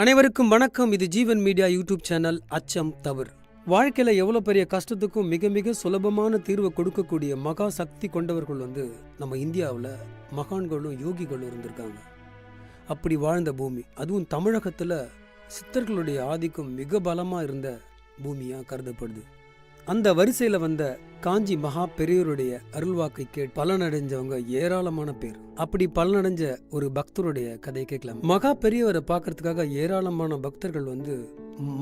அனைவருக்கும் வணக்கம். இது ஜீவன் மீடியா யூடியூப் சேனல் அச்சம் தவறு. வாழ்க்கையில் எவ்வளோ பெரிய கஷ்டத்துக்கும் மிக மிக சுலபமான தீர்வை கொடுக்கக்கூடிய மகா சக்தி கொண்டவர்கள் வந்து நம்ம இந்தியாவில் மகான்களும் யோகிகளும் இருந்திருக்காங்க. அப்படி வாழ்ந்த பூமி அதுவும் தமிழகத்தில் சித்தர்களுடைய ஆதிக்கம் மிக பலமாக இருந்த பூமியாக கருதப்படுது. அந்த வரிசையில் வந்த காஞ்சி மகா பெரியோருடைய அருள்வாக்கை கேட் பலனடைஞ்சவங்க ஏராளமான பேர். அப்படி பலனடைஞ்ச ஒரு பக்தருடைய கதையை கேட்கலாம். மகா பெரியவரை பார்க்கறதுக்காக ஏராளமான பக்தர்கள் வந்து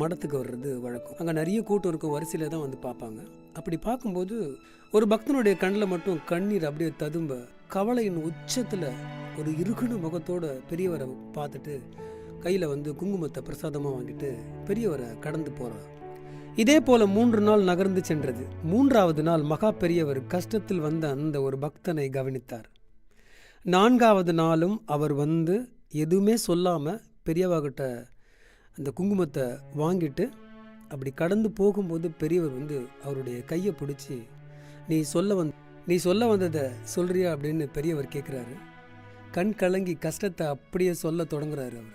மடத்துக்கு வர்றது வழக்கம். அங்கே நிறைய கூட்டம் இருக்கும் வரிசையில் தான் வந்து பார்ப்பாங்க. அப்படி பார்க்கும்போது ஒரு பக்தனுடைய கண்ணில் மட்டும் கண்ணீர் அப்படியே ததும்ப கவலையின் உச்சத்தில் ஒரு இறுகுன முகத்தோட பெரியவரை பார்த்துட்டு கையில் வந்து குங்குமத்தை பிரசாதமாக வாங்கிட்டு பெரியவரை கடந்து போகிறார் இதே போல மூன்று நாள் நகர்ந்து சென்றது. மூன்றாவது நாள் மகா பெரியவர் கஷ்டத்தில் வந்த அந்த ஒரு பக்தனை கவனித்தார். நான்காவது நாளும் அவர் வந்து எதுவுமே சொல்லாமல் பெரியவாகிட்ட அந்த குங்குமத்தை வாங்கிட்டு அப்படி கடந்து போகும்போது பெரியவர் வந்து அவருடைய கையை பிடிச்சி நீ சொல்ல வந் நீ சொல்ல வந்ததை சொல்றியா? அப்படின்னு பெரியவர் கேட்குறாரு கண் கலங்கி கஷ்டத்தை அப்படியே சொல்ல தொடங்குறாரு அவர்.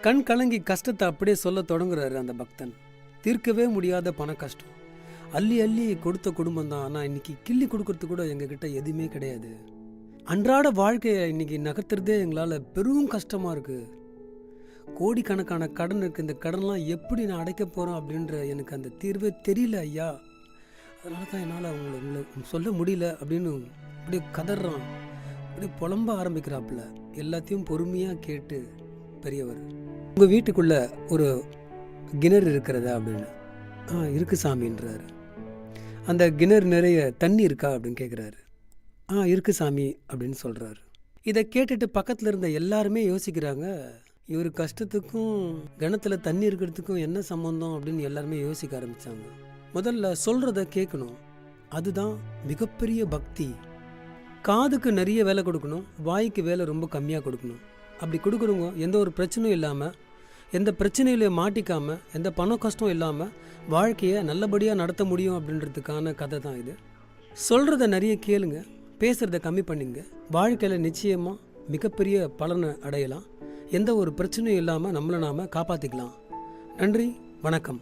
கண் கலங்கி கஷ்டத்தை அப்படியே சொல்ல தொடங்குறாரு அந்த பக்தன். தீர்க்கவே முடியாத பண கஷ்டம். அள்ளி அள்ளி கொடுத்த குடும்பம் தான். ஆனால் இன்னைக்கு கிள்ளி கொடுக்கறது கூட எங்ககிட்ட எதுவுமே கிடையாது. அன்றாட வாழ்க்கையை இன்னைக்கு நகர்த்துறதே எங்களால் பெரும் கஷ்டமாக இருக்குது கோடிக்கணக்கான கடன் இருக்குது இந்த கடன்லாம் எப்படி நான் அடைக்க போகிறோம் அப்படின்ற எனக்கு அந்த தீர்வே தெரியல ஐயா. அதனால தான் என்னால் அவங்கள உங்களை சொல்ல முடியல அப்படின்னு அப்படியே கதறான். அப்படியே புலம்ப ஆரம்பிக்கிறாப்புல. எல்லாத்தையும் பொறுமையாக கேட்டு பெரியவர். உங்கள் வீட்டுக்குள்ளே ஒரு கிணறு இருக்கிறதா அப்படின்னு. ஆ இருக்குது சாமின்றாரு அந்த கிணறு நிறைய தண்ணி இருக்கா அப்படின்னு கேட்குறாரு ஆ இருக்குது சாமி அப்படின்னு சொல்கிறாரு இதை கேட்டுட்டு பக்கத்தில் இருந்த எல்லாருமே யோசிக்கிறாங்க இவர் கஷ்டத்துக்கும் கிணத்துல தண்ணி இருக்கிறதுக்கும் என்ன சம்மந்தம் அப்படின்னு எல்லாருமே யோசிக்க ஆரம்பித்தாங்க முதல்ல சொல்கிறத கேட்கணும் அதுதான் மிகப்பெரிய பக்தி. காதுக்கு நிறைய வேலை கொடுக்கணும் வாய்க்கு வேலை ரொம்ப கம்மியாக கொடுக்கணும். அப்படி கொடுக்குறவங்க எந்த ஒரு பிரச்சனையும் இல்லாமல் எந்த பிரச்சனையிலையும் மாட்டிக்காமல் எந்த பண கஷ்டம் இல்லாமல் வாழ்க்கையை நல்லபடியாக நடத்த முடியும் அப்படின்றதுக்கான கதை தான் இது. சொல்கிறத நிறைய கேளுங்க பேசுகிறத கம்மி பண்ணிங்க. வாழ்க்கையில் நிச்சயமாக மிகப்பெரிய பலனை அடையலாம். எந்த ஒரு பிரச்சனையும் இல்லாமல் நம்மளை நாம் காப்பாற்றிக்கலாம் நன்றி வணக்கம்.